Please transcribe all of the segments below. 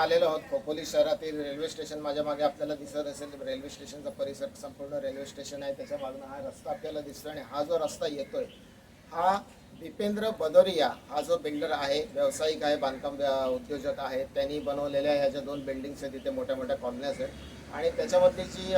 आलेलो आहोत. खोपोली शहरातील रेल्वे स्टेशन माझ्या मागे आपल्याला दिसत असेल. रेल्वे स्टेशनचा परिसर संपूर्ण रेल्वे स्टेशन आहे. त्याच्या मागून हा रस्ता आपल्याला दिसतोय आणि हा जो रस्ता येतोय हा दीपेंद्र बदोरिया हा जो बिल्डर आहे व्यावसायिक आहे बांधकाम उद्योजक आहे. त्यांनी बनवलेल्या ह्या ज्या दोन बिल्डिंग्स आहेत तिथे मोठ्या मोठ्या कॉलन्यास आहेत. आणि त्याच्यामधली जी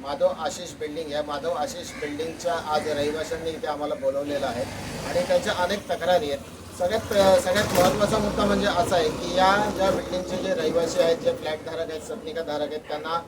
माधव आशिष बिल्डिंग या माधव आशिष बिल्डिंगच्या आज रहिवाशांनी इथे आम्हाला बोलवलेलं आहे. आणि त्यांच्या अनेक तक्रारी आहेत. सगळ्यात सगळ्यात महत्त्वाचा मुद्दा म्हणजे असा आहे की या ज्या बिल्डिंगचे जे रहिवासी आहेत जे फ्लॅट धारक आहेत सदनिका धारक आहेत त्यांना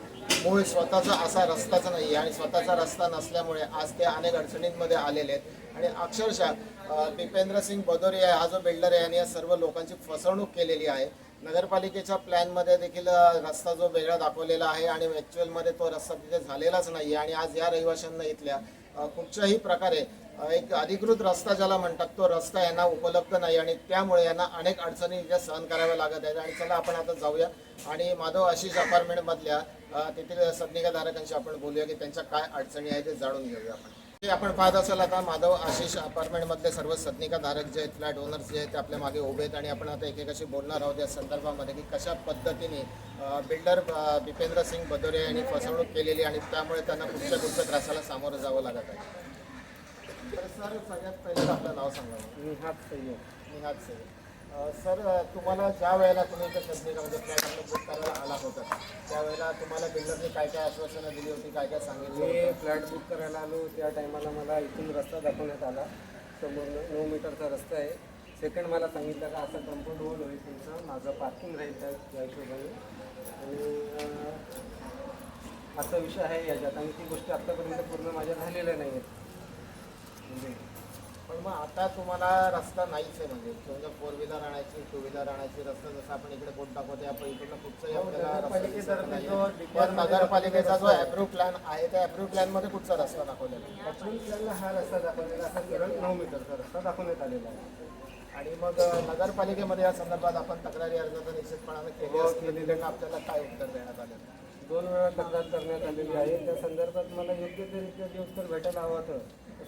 मूळ स्वतःचा असा रस्ताच नाही आहे आणि स्वतःचा रस्ता नसल्यामुळे आज ते अनेक अडचणींमध्ये आलेले आहेत. आणि अक्षरशः अ, दीपेंद्र सिंग बदोरिया हा जो बिल्डर आहे आणि या सर्व लोकांची फसवणूक केलेली आहे. नगरपालिकेच्या प्लॅनमध्ये देखील रस्ता जो वेगळा दाखवलेला आहे आणि ॲक्च्युअलमध्ये तो रस्ता तिथे झालेलाच नाही आहे आणि आज या रहिवाशांना इथल्या कुठच्याही प्रकारे एक अधिकृत रस्ता ज्याला म्हणतात तो रस्ता यांना उपलब्ध नाही आणि त्यामुळे यांना अनेक अडचणी इथे सहन कराव्या लागत आहेत. आणि चला आपण आता जाऊया. आणि माधव आशिष अपार्टमेंटमधल्या तेथील सदनिकाधारकांशी आपण बोलूया की त्यांच्या काय अडचणी आहेत ते जाणून घेऊया आपण. आपण पाहत असाल आता माधव आशिष अपार्टमेंटमधले सर्व सदनिका धारक जे आहेत फ्लॅट ओनर्स जे आहेत ते आपल्या मागे उभे आहेत आणि आपण आता एकेकाशी बोलणार आहोत या संदर्भामध्ये की कशा पद्धतीने बिल्डर दीपेंद्र सिंग बदोरे यांनी फसवणूक केलेली आणि त्यामुळे त्यांना कुठच्या कुठच्या त्रासाला सामोरं जावं लागत आहे. तर सर सगळ्यात पहिलं आपलं नाव सांगा. निहात सय्यद. निहाद सर सर तुम्हाला ज्या वेळेला तुम्ही इथे सदनिकामध्ये फ्लॅट बुक करायला आला होता त्यावेळेला तुम्हाला बिल्डरने काय काय आश्वासनं दिली होती काय काय सांगितलं मी? फ्लॅट बुक करायला आलो त्या टायमाला मला इथून रस्ता दाखवण्यात आला. समोर नऊ मीटरचा रस्ता आहे. सेकंड मला सांगितलं का असं कंपाऊंड वॉल होईल तुमचं माझं पार्किंग राहील त्या हिशोबाने. आणि असा विषय आहे याच्यात. आणि ती गोष्टी आत्तापर्यंत पूर्ण माझ्या झालेल्या नाही आहेत म्हणजे पण मग आता तुम्हाला रस्ता नाहीच आहे म्हणजे तुमच्या फोर व्हीलर आणायची टू व्हीलर आणायची रस्ता जसं आपण इकडे बोट दाखवते आपण इकडनं कुठचाही हो, आपल्याला नगरपालिकेचा जो. अप्रूव्ह प्लॅन आहे त्या अप्रूव्ह प्लॅनमध्ये कुठचा रस्ता दाखवलेला? ॲक्च्युली आपल्याला हा रस्ता दाखवलेला असा केवळ नऊ मीटरचा रस्ता दाखवण्यात आलेला आहे आणि मग नगरपालिकेमध्ये या संदर्भात आपण तक्रारी अर्जाचा निश्चितपणाने केली हो, त्यांना आपल्याला काय उत्तर देण्यात आलेलं? दोन वेळा तक्रार करण्यात आलेली आहे त्या संदर्भात मला योग्य ते रीत्या उत्तर भेटायला हवं होतं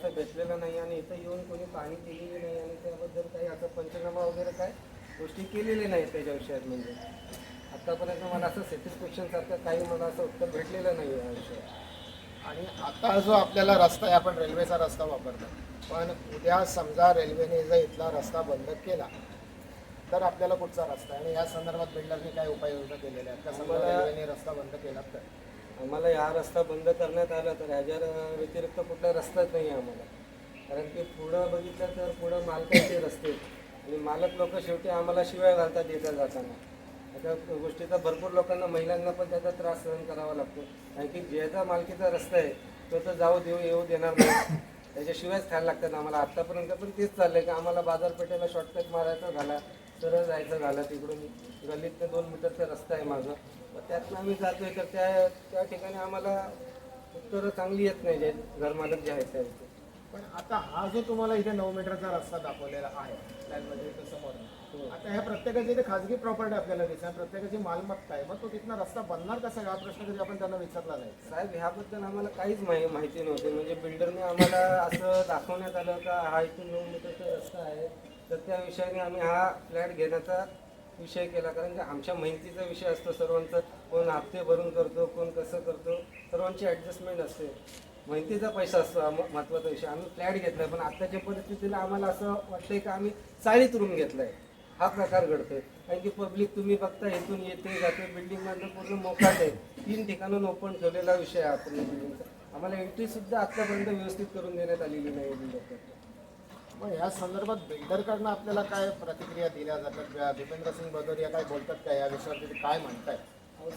तसं भेटलेलं नाही आणि इथं येऊन कोणी पाहणी केलेली नाही आणि त्याबद्दल काही असं पंचनामा वगैरे काय गोष्टी केलेल्या नाहीत त्याच्या विषयात म्हणजे. आत्तापर्यंत मला असं सॅटिस्फॅक्शन सारखं काही मला असं उत्तर भेटलेलं नाही या विषयात. आणि आता जो आपल्याला रस्ता आहे आपण रेल्वेचा रस्ता वापरतो. पण उद्या समजा रेल्वेने जर इथला रस्ता बंद केला तर आपल्याला कुठचा रस्ता आहे? आणि या संदर्भात बिल्डरने काय उपाययोजना केलेल्या आहेत? का समजा रेल्वेने रस्ता बंद केला तर? आम्हाला हा रस्ता बंद करण्यात आला तर ह्याच्या व्यतिरिक्त कुठला रस्ताच नाही आहे आम्हाला. कारण की पुढं बघितलं तर पुढं मालकाचे रस्ते आणि मालक लोक शेवटी आम्हाला शिवाय घालतात येत्या जाताना. त्या गोष्टीचा भरपूर लोकांना महिलांना पण त्याचा त्रास सहन करावा लागतो. कारण की ज्याचा मालकीचा रस्ता आहे तो तर जाऊ देऊ येऊ देणार नाही. त्याच्याशिवायच खायला लागतात आम्हाला. आत्तापर्यंत पण तेच चाललंय की आम्हाला बाजारपेठेला शॉर्टकट मारायचा झाला सरळ जायचं झालं तिकडून. गल्लीतनं दोन मीटरचा रस्ता आहे माझा. मग त्यातनं आम्ही जातोय तर त्या त्या ठिकाणी आम्हाला उत्तरं चांगली येत नाही जे घरमालक जे आहेत त्यांचे पण आता हा जो तुम्हाला इथे नऊ मीटरचा रस्ता दाखवलेला आहे प्लॅनमध्ये इथे समोर. आता ह्या प्रत्येकाची इथे खाजगी प्रॉपर्टी आपल्याला दिसणार प्रत्येकाची मालमत्ता आहे. मग तो तिथनं रस्ता बनणार कसा हा प्रश्न कधी आपण त्यांना विचारला नाही. साहेब ह्याबद्दल आम्हाला काहीच माहि माहिती नव्हती. म्हणजे बिल्डरने आम्हाला असं दाखवण्यात आलं का हा इथून नऊ मीटरचा रस्ता आहे. तर त्या विषयाने आम्ही हा फ्लॅट घेण्याचा विषय केला कारण की आमच्या माहितीचा विषय असतो सर्वांचा कोण हप्ते भरून करतो कोण कसं करतो सर्वांची ॲडजस्टमेंट असते. माहितीचा पैसा असतो महत्त्वाचा विषय. आम्ही फ्लॅट घेतलाय पण आत्ताच्या परिस्थितीला आम्हाला असं वाटतंय का आम्ही चाळीत रूम आहे हा प्रकार घडतोय. कारण की पब्लिक तुम्ही बघता इथून येते जाते बिल्डिंगमधनं पूर्ण मोकाट आहे. तीन ठिकाणून ओपन ठेवलेला विषय आहे हा पूर्ण बिल्डिंगचा आम्हाला एंट्रीसुद्धा आत्तापर्यंत व्यवस्थित करून देण्यात आलेली नाही बिल्डिंग मग या संदर्भात बिल्डरकडनं आपल्याला काय प्रतिक्रिया दिल्या जातात? दीपेंद्र सिंग भदौरिया काय बोलतात का? या विषयावर काय म्हणताय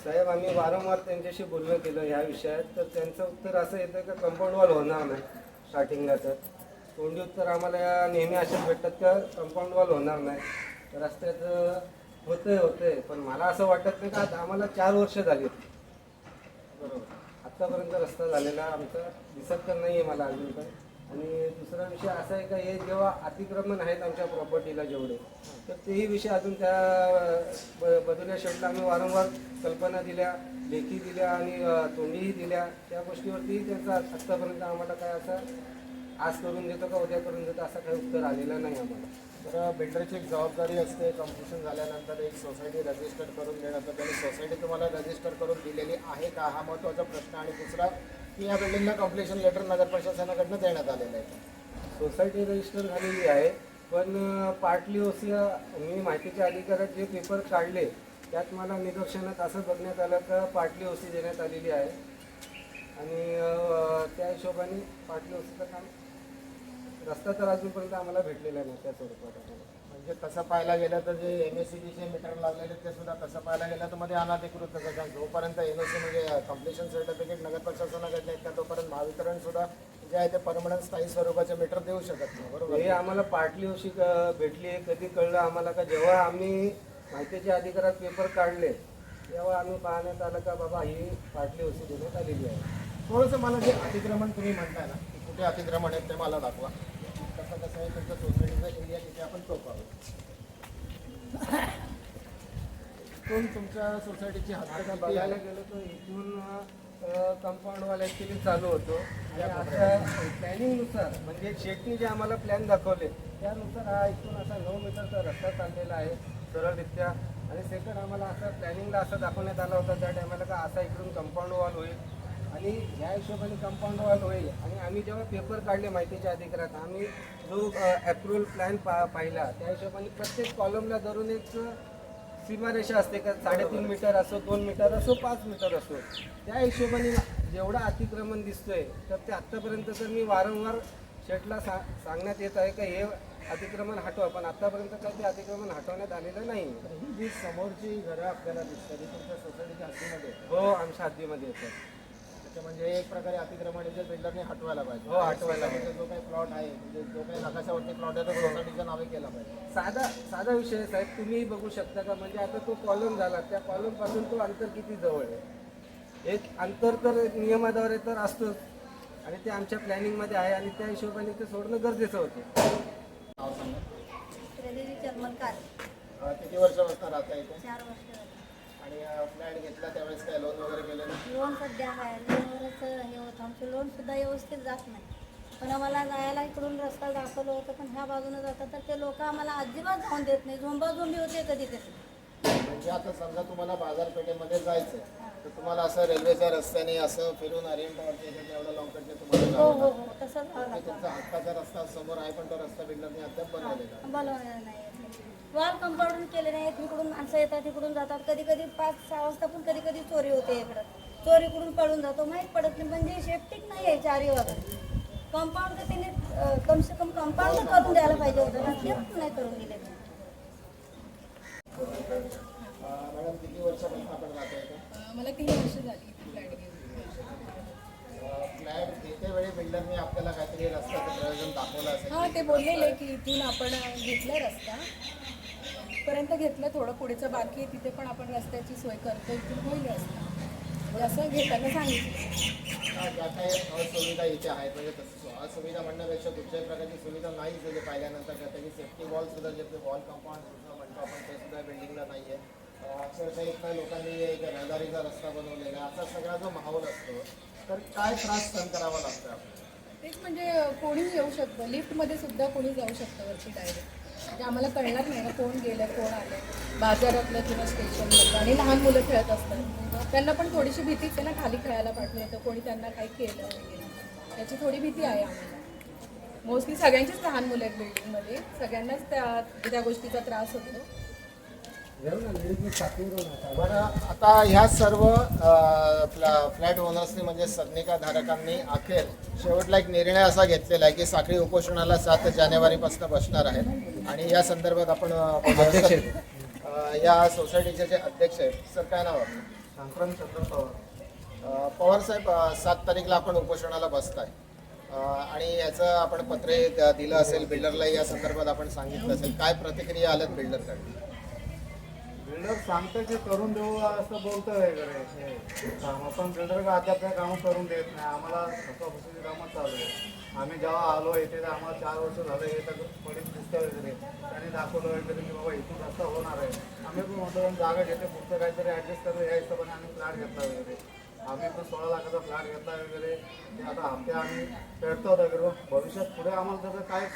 साहेब आम्ही वारंवार त्यांच्याशी बोलणं केलं ह्या विषयात. तर त्यांचं उत्तर असं येतं का कंपाऊंड वॉल होणार नाही स्टार्टिंगला तर. तोंडी उत्तर आम्हाला नेहमी असेच भेटतात का? कंपाऊंड वॉल होणार नाही. रस्त्याचं होतंय होतंय. पण मला असं वाटत नाही का आता आम्हाला चार वर्ष झाली. बरोबर. आत्तापर्यंत रस्ता झालेला आमचा. दिसत तर नाही आहे मला अजून पण. आणि दुसरा विषय असा आहे का हे जेव्हा अतिक्रमण आहेत आमच्या प्रॉपर्टीला जेवढे तर तेही विषय अजून त्या ब बदल्या शेवटला आम्ही वारंवार कल्पना दिल्या लेखी दिल्या आणि तोंडीही दिल्या. त्या गोष्टीवरतीही त्यांचा आत्तापर्यंत आम्हाला काय असं आज करून देतो का उद्या करून देतो असं काही उत्तर आलेलं नाही आम्हाला. तर बिल्डरची एक जबाबदारी असते कम्प्लिशन झाल्यानंतर एक सोसायटी रजिस्टर करून देणं त्याने त्यांनी सोसायटी तुम्हाला रजिस्टर करून दिलेली आहे का हा महत्त्वाचा प्रश्न. आणि दुसरा की या बिल्डिंगला कॉम्प्लेशन लेटर नगर प्रशासनाकडनं देण्यात आलेलं आहे. सोसायटी रजिस्टर झालेली आहे. पण पार्टली ओसी मी माहितीच्या अधिकारात जे पेपर काढले त्यात मला निदर्शनात असं बघण्यात आलं का पार्टली ओसी देण्यात आलेली आहे. आणि त्या हिशोबाने पार्टली ओसीचं काम रस्ता तर अजूनपर्यंत आम्हाला भेटलेला नाही त्या स्वरूपात आम्हाला. म्हणजे तसं पाहायला गेलं तर जे एम एस सी बीचे मीटर लागलेले ते सुद्धा तसं पाहायला गेलं तर मध्ये अनाधिकृत. कारण जोपर्यंत एम एस सी म्हणजे कम्प्लिशन सर्टिफिकेट नगर प्रशासनाकडे आहेत का तोपर्यंत महावितरण सुद्धा जे आहे ते परमनंट स्थायी स्वरूपाचे मीटर देऊ शकत नाही बरोबर? हे आम्हाला पार्टली ओशी क- भेटली आहे कधी कळलं आम्हाला का? जेव्हा आम्ही माहितीच्या अधिकारात पेपर काढले तेव्हा आम्ही पाहण्यात आलं का बाबा ही पार्टली ओशी देण्यात आलेली आहे. थोडंसं मला जे अतिक्रमण तुम्ही म्हणताय ना कुठे अतिक्रमण आहे ते मला दाखवा. कसं कसं आहे तुमच्या सोसायटीचा एरिया तिथे आपण तो पाहू इथून तुमच्या सोसायटीची किती बघायला गेलो तर इथून कंपाऊंडवाला ॲक्च्युली चालू होतो. आणि आता प्लॅनिंगनुसार म्हणजे शेटनी जे आम्हाला प्लॅन दाखवले त्यानुसार हा इथून असा नऊ मीटरचा रस्ता चाललेला आहे सरळरित्या. आणि सेकंड आम्हाला असं प्लॅनिंगला असं दाखवण्यात आला होता त्या टायमाला का असा इकडून कंपाऊंड वॉल होईल. आणि या हिशोबाने कंपाऊंड वॉल होईल. आणि आम्ही जेव्हा पेपर काढले माहितीच्या अधिकारात आम्ही जो अप्रुव्हल प्लॅन पा पाहिला त्या हिशोबाने प्रत्येक कॉलमला धरून एक सीमारेषा असते का? साडेतीन मीटर असो दोन मीटर असो पाच मीटर असो. त्या हिशोबाने जेवढं अतिक्रमण दिसतोय तर ते आत्तापर्यंत तर मी वारंवार शेटला सा सांगण्यात येत आहे का हे अतिक्रमण हटवा. पण आत्तापर्यंत काही ते अतिक्रमण हटवण्यात आलेलं नाही. ही जी समोरची घरं आपल्याला दिसतात तुमच्या सोसायटीच्या हद्दीमध्ये. हो आमच्या हद्दीमध्ये येतात. त्याच्या म्हणजे एक प्रकारे अतिक्रमण इथे बिल्डरने हटवायला पाहिजे. हो, हटवायला म्हणजे जो काही प्लॉट आहे म्हणजे जो काही नकाशावरती प्लॉट आहे तो सोसायटीच्या नावे केला पाहिजे. साधा साधा विषय आहे साहेब तुम्ही बघू शकता का? म्हणजे आता तो कॉलम झाला. त्या कॉलमपासून तो अंतर किती जवळ आहे? एक अंतर तर नियमाद्वारे तर असतोच. आणि ते आमच्या प्लॅनिंगमध्ये आहे आणि त्या हिशोबाने ते सोडणं गरजेचं होतं. नाव सांगा. किती वर्षापासून राहता इथे? चार वर्ष. आणि फ्लॅट घेतला त्यावेळेस काय लोन वगैरे केलेलं लोन सध्या आहे. लोनवरच हे होतं. आमचं लोन सुद्धा व्यवस्थित जात नाही. पण आम्हाला जायला इकडून रस्ता दाखवलं होतं पण ह्या बाजूने जातात तर ते लोक आम्हाला अजिबात जाऊन देत नाही. झोंबाझोंबी होते कधी कधी म्हणजे आता समजा तुम्हाला बाजारपेठेमध्ये जायचं तर तुम्हाला असं रेल्वेच्या रस्त्याने असं फिरून अरियंटावरती इथे एवढं लॉंगकडचे तुम्हाला हो हो. हो तसंच तुमचा हक्काचा रस्ता समोर आहे पण तो रस्ता बिल्डरने अद्याप बनवलेला आहे. बोलवणार नाही वॉल कंपाऊंड केले नाहीत इकडून माणसं येतात इकडून जातात. कधी कधी पाच सहा वाजता पण कधी कधी चोरी होते इकडं. चोरीकडून पळून जातो माहीत पडत नाही. म्हणजे सेफ्टीच नाही आहे चारी वगैरे कंपाऊंड तर त्यांनी अं, कम से कम कंपाऊंड तर करून द्यायला पाहिजे होतं. ना नाही करून दिले. अं, मॅडम किती वर्षापासून आपण मला तीन वर्ष झाली फ्लॅट बिल्डरने आपल्याला काहीतरी असेल. हां ते बोललेले की इथून आपण घेतलं रस्ता. पर्यंत घेतलं थोडं पुढेचं बाकी आहे तिथे पण आपण रस्त्याची सोय करतो इथून होईल रस्ता. म्हणजे असं घेताना सांगितलं. ज्या काही असुविधा इथे आहेत म्हणजे असुविधा म्हणण्यापेक्षा कुठल्याही प्रकारची सुविधा नाहीच म्हणजे पाहिल्यानंतर त्याची सेफ्टी वॉल सुद्धा जे वॉल कंपाऊंड सुद्धा म्हणतो आपण ते सुद्धा बिल्डिंगला नाही आहे अक्षरशः लोकांनी रहदारीचा रस्ता बनवलेला असा सगळा जो माहोल असतो तर काय त्रास सहन करावा लागतो आपल्याला तेच म्हणजे कोणी येऊ शकतं. लिफ्टमध्ये सुद्धा कोणी जाऊ शकतं वरती डायरेक्ट म्हणजे आम्हाला कळणार नाही ना कोण गेलं कोण आलं बाजारातलं किंवा स्टेशनमधलं. आणि लहान मुलं खेळत असतात. त्यांना पण थोडीशी भीतीच आहे ना खाली खेळायला पाठवलं तर कोणी त्यांना काही केलं वगैरे. त्याची थोडी भीती आहे आम्हाला. मोस्टली सगळ्यांचीच लहान मुलं आहेत बिल्डिंगमध्ये सगळ्यांनाच त्या त्या गोष्टीचा त्रास होतो. बरं आता ह्या सर्व फ्लॅ- फ्लॅट ओनर्सनी म्हणजे सदनिका धारकांनी अखेर शेवटला एक निर्णय असा घेतलेला आहे की साखळी उपोषणाला सात जानेवारीपासून बसणार आहेत. आणि या संदर्भात आपण या सोसायटीचे जे अध्यक्ष आहेत सर काय नाव आपलं? संक्रांत चंद्र पवार. पवार साहेब सात तारीखला आपण उपोषणाला बसताय. आणि याचं आपण पत्रे दिलं असेल बिल्डरला या संदर्भात आपण सांगितलं असेल. काय प्रतिक्रिया आल्यात बिल्डरकडे? बिल्डर सांगतं की करून देऊ असं बोलतोय वगैरे. हे कामं पण बिल्डर का अद्याप काही कामं करून देत नाही? आम्हाला फसवफसवीची कामं चालू आहे आम्ही जेव्हा आलो इथे तर आम्हाला चार वर्ष झालं हे तर पडीत दिसतं वगैरे. त्यांनी दाखवलं वगैरे की बाबा इथून रस्ता होणार आहे. आम्ही पण म्हणतो जागा घेते पुढचं काहीतरी ॲडजस्ट करू. या हिशोबाने आम्ही फ्लॅट घेतला वगैरे. आम्ही पण सोळा लाखाचा फ्लॅट घेतला वगैरे. ते आता हप्ते आम्ही फेडतो वगैरे. भविष्यात पुढे आम्हाला त्याचा काय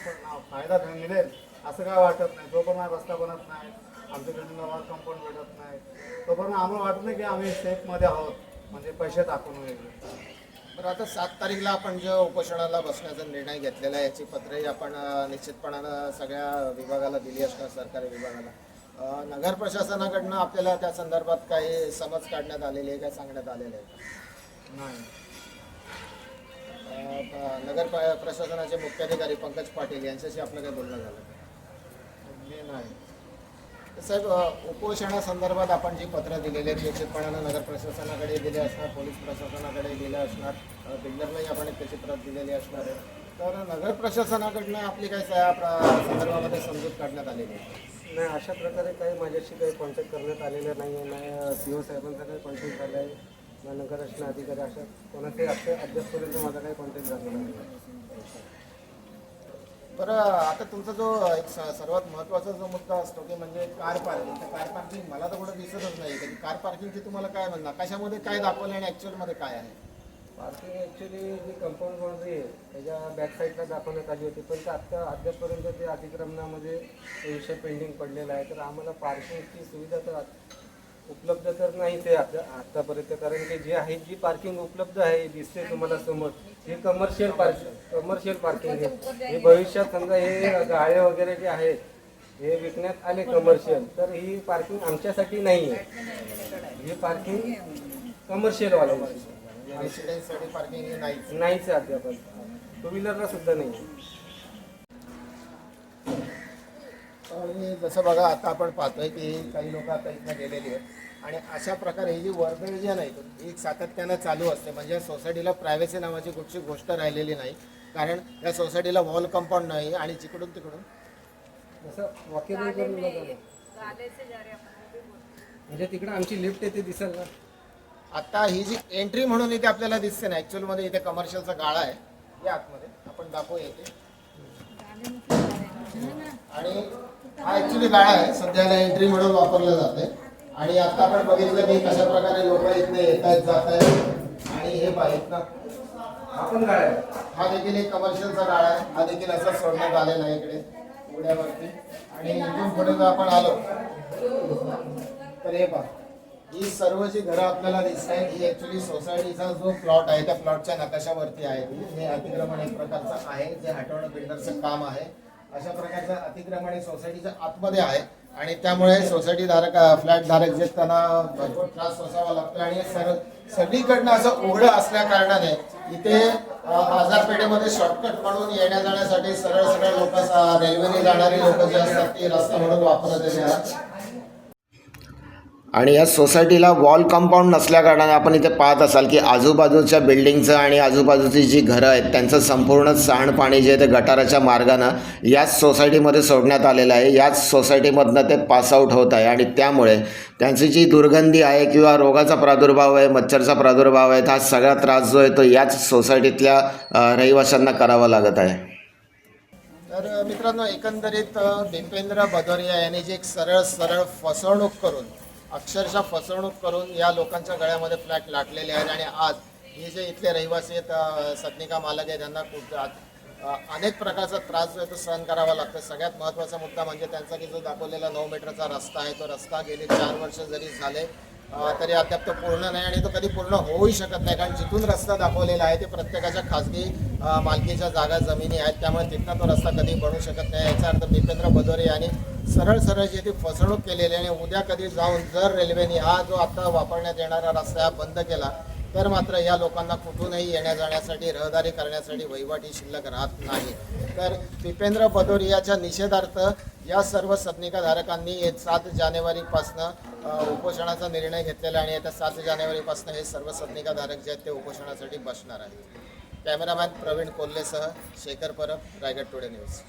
फायदा मिळेल? असं काय वाटत नाही. जोपर्यंत रस्ता बनत नाही. आमच्या बिल्डिंगला वॉल कंपाऊंड भेटत नाही. तोपर्यंत आम्हाला वाटत नाही की आम्ही सेफमध्ये आहोत. म्हणजे पैसे टाकून वगैरे. बरं आता सात तारीखला आपण जो उपोषणाला बसण्याचा निर्णय घेतलेला आहे याची पत्रही आपण निश्चितपणानं सगळ्या विभागाला दिली असणार सरकारी विभागाला. नगर प्रशासनाकडनं आपल्याला त्या संदर्भात काही समज काढण्यात आलेली आहे काय सांगण्यात आलेलं आहे? नाही. नगर प्र- प्रशासनाचे मुख्याधिकारी पंकज पाटील यांच्याशी आपलं काही बोलणं झालं? मी नाही. साहेब उपोषणासंदर्भात आपण जी पत्र दिलेली आहेत निश्चितपणानं नगर प्रशासनाकडे दिले असणार पोलीस प्रशासनाकडे दिले असणार बिल्डरलाही आपण त्याची प्रत दिलेली असणार आहे. तर नगर प्रशासनाकडनं आपली काही त्या संदर्भामध्ये समजूत काढण्यात आलेली आहे? नाही अशा प्रकारे काही माझ्याशी काही कॉन्टॅक्ट करण्यात आलेलं नाही आहे नाही सी ओ साहेबांचा काही कॉन्टॅक्ट झाला आहे ना नगररचना अधिकारी अशा कोणाचाही असे अद्यापपर्यंत माझा काही कॉन्टॅक्ट झालेला नाही. बरं आता तुमचा जो एक स- सर्वात महत्त्वाचा जो मुद्दा असतो की म्हणजे कार पार्किंग तर कार पार्किंग मला तर कुठं दिसतच नाही. कधी कार पार्किंगची तुम्हाला काय म्हणणार कशामध्ये काय दाखवलं आणि ॲक्च्युअलमध्ये काय आहे? पार्किंग ॲक्च्युली जी कंपाऊंड बाउंड्री आहे त्याच्या बॅक साईडला दाखवण्यात आली होती. पण ते आत्ता अद्यापपर्यंत ते अतिक्रमणामध्ये ते विषय पेंडिंग पडलेला आहे. तर आम्हाला पार्किंगची सुविधा तर आत- उपलब्ध तर नाही ते आता आत्तापर्यंत कारण की जे आहे जी पार्किंग उपलब्ध आहे दिसते तुम्हाला समोर. हे कमर्शियल पार्किंग कमर्शियल पार्किंग आहे. हे भविष्यात समजा हे गाळे वगैरे जे आहेत हे विकण्यात आले कमर्शियल तर ही पार्किंग आमच्यासाठी नाही आहे. ही पार्किंग कमर्शियलवाल्यांची रेसिडेन्ससाठी पार्किंग नाहीच आहे अध्यापन टू व्हीलरला सुद्धा नाही आणि जसं बघा आता आपण पाहतोय की काही लोक आता इथनं गेलेली आहेत. आणि अशा प्रकारे ही जी वर्दळ जी आहे ना इथून ही सातत्यानं चालू असते. म्हणजे सोसायटीला प्रायव्हसी नावाची कुठची गोष्ट राहिलेली नाही. कारण या सोसायटीला वॉल कंपाऊंड नाही आणि जिकडून तिकडून जसं वॉकेबल करून. म्हणजे तिकडे आमची लिफ्ट येते दिसेल ना? आता ही जी एंट्री म्हणून इथे आपल्याला दिसते ना ॲक्च्युअलमध्ये इथे कमर्शियलचा गाळा आहे. या आतमध्ये. आपण दाखवूया इथे आणि हा ॲक्च्युली गाळा आहे सध्याला एंट्री म्हणून वापरलं जाते आणि आता आपण बघितलं की कशा प्रकारे लोक इथले येत आहेत जात आहेत आणि हे पहा इथनं. आपण काय हा देखील एक कमर्शियलचा गाळा आहे. हा देखील असा सोडण्यात आलेला आहे इकडे उड्यावरती. आणि इथून पुढे जर आपण आलो तर हे पहा. ही सर्व जी घरं आपल्याला दिसत आहेत ही ऍक्च्युली सोसायटीचा जो प्लॉट आहे त्या प्लॉटच्या नकाशावरती आहे हे अतिक्रमण एक प्रकारचं आहे. जे हटवणं बिल्डरचं काम आहे. अशा प्रकारचं अतिक्रमण हे सोसायटीच्या आतमध्ये आहे. आणि त्यामुळे सोसायटी धारक फ्लॅट धारक जे त्यांना भरपूर त्रास सोसावा लागतो आणि सर्व सगळीकडनं असं उघडं असल्या कारणाने इथे बाजारपेठेमध्ये शॉर्टकट म्हणून येण्या जाण्यासाठी सरळ सरळ लोक रेल्वेने जाणारी लोक जे असतात ती रस्ता म्हणून वापरत आहेत आणि या सोसायटीला वॉल कंपाऊंड नसल्याकारणाने आपण इथे पाहत असाल की आजूबाजूच्या बिल्डिंगचं आणि आजूबाजूची जी घरं आहेत त्यांचं संपूर्ण सांडपाणी जे आहे ते गटाराच्या मार्गानं याच सोसायटीमध्ये सोडण्यात आलेलं आहे. याच सोसायटीमधनं ते पासआउट होत आहे आणि त्यामुळे त्यांची जी दुर्गंधी आहे किंवा रोगाचा प्रादुर्भाव आहे मच्छरचा प्रादुर्भाव आहे हा सगळा त्रास जो आहे तो याच सोसायटीतल्या रहिवाशांना करावा लागत आहे. तर मित्रांनो एकंदरीत दीपेंद्र भदौरिया यांनी जी एक सरळ सरळ फसवणूक करून अक्षरशः फसवणूक करून या लोकांच्या गळ्यामध्ये फ्लॅट लाटलेले आहेत आणि आज हे जे इथले रहिवासी आहेत सदनिका मालक आहे त्यांना खूप अनेक प्रकारचा त्रास जो आहे तो सहन करावा लागतो. सगळ्यात महत्त्वाचा मुद्दा म्हणजे त्यांचा की जो दाखवलेला नऊ मीटरचा रस्ता आहे तो रस्ता गेले चार वर्ष जरी झाले तरी अद्याप तो पूर्ण नाही आणि तो कधी पूर्ण होऊही शकत नाही. कारण जिथून रस्ता दाखवलेला आहे ते प्रत्येकाच्या खाजगी मालकीच्या जागा जमिनी आहेत. त्यामुळे तिथनं तो रस्ता कधी बनू शकत नाही. याचा अर्थ दीपेंद्र भदोरे यांनी सरळ सरळ जी ती फसवणूक केलेली आहे आणि उद्या कधी जाऊन जर रेल्वेने हा जो आता वापरण्यात येणारा रस्ता हा बंद केला तर मात्र या लोकांना कुठूनही येण्या जाण्यासाठी रहदारी करण्यासाठी वहिवाटी शिल्लक राहत नाही. तर दीपेंद्र भदोरियाच्या निषेधार्थ या सर्व सदनिकाधारकांनी सात जानेवारीपासनं उपोषणाचा निर्णय घेतलेला आहे आणि आता सात जानेवारीपासून हे सर्व सदनिकाधारक जे आहेत ते उपोषणासाठी बसणार आहेत. कॅमेरामॅन प्रवीण कोल्हेसह शेखर परब रायगड टुडे न्यूज.